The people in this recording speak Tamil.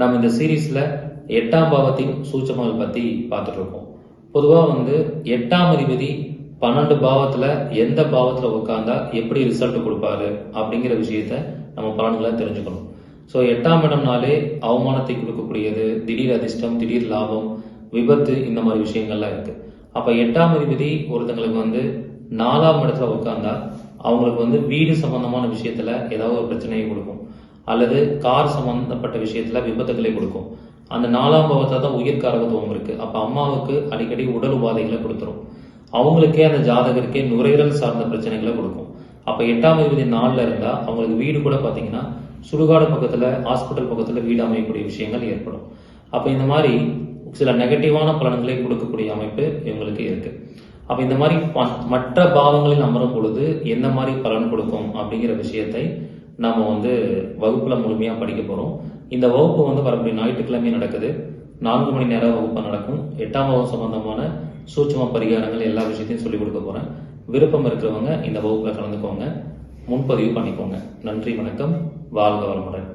நம்ம இந்த சீரீஸில் எட்டாம் பாவத்தின் சூட்சமங்கள் பற்றி பார்த்துட்டு இருக்கோம் பொதுவாக வந்து எட்டாம் அதிபதி பன்னெண்டு பாவத்தில் எந்த பாவத்தில் உட்காந்தா எப்படி ரிசல்ட் கொடுப்பாரு அப்படிங்கிற விஷயத்த நம்ம பலன்களை தெரிஞ்சுக்கணும். ஸோ எட்டாம் இடம்னாலே அவமானத்தை கொடுக்கக்கூடியது திடீர் அதிர்ஷ்டம் திடீர் லாபம் விபத்து இந்த மாதிரி விஷயங்கள்லாம் இருக்கு. அப்போ எட்டாம் அதிபதி ஒருத்தங்களுக்கு வந்து நாலாம் இடத்துல உட்காந்தா அவங்களுக்கு வந்து வீடு சம்பந்தமான விஷயத்துல ஏதாவது ஒரு பிரச்சனையை கொடுக்கும். அல்லது கார் சம்பந்தப்பட்ட விஷயத்துல விபத்துகளை கொடுக்கும். அந்த நாலாம் பாவத்துல தான் உயிர் காரகத்துவம் இருக்கு. அப்ப அம்மாவுக்கு அடிக்கடி உடல் உபாதைகளை கொடுத்துரும். அவங்களுக்கே அந்த ஜாதகருக்கே நுரையீரல் சார்ந்த பிரச்சனைகளை கொடுக்கும். அப்ப எட்டாம் அதிபதி நாள்ல இருந்தா அவங்களுக்கு வீடு கூட பாத்தீங்கன்னா சுடுகாடு பக்கத்துல ஹாஸ்பிட்டல் பக்கத்துல வீடு அமையக்கூடிய விஷயங்கள் ஏற்படும். அப்ப இந்த மாதிரி சில நெகட்டிவான பலன்களை கொடுக்கக்கூடிய அமைப்பு இவங்களுக்கு இருக்கு. அப்ப இந்த மாதிரி மற்ற பாவங்களில் அமரும் பொழுது எந்த மாதிரி பலன் கொடுக்கும் அப்படிங்கிற விஷயத்தை நாம் வந்து வகுப்பில் முழுமையாக படிக்க போகிறோம் இந்த வகுப்பு வந்து வரக்கூடிய ஞாயிற்றுக்கிழமை நடக்குது. நான்கு மணி நேரம் வகுப்பு நடக்கும். எட்டாம் வகுப்பு சம்பந்தமான சூட்சம பரிகாரங்கள் எல்லா விஷயத்தையும் சொல்லிக் கொடுக்க போகிறேன் விருப்பம் இருக்கிறவங்க இந்த வகுப்பில் கலந்துக்கோங்க. முன்பதிவு பண்ணிக்கோங்க. நன்றி வணக்கம். வாழ்க வளமுடன்.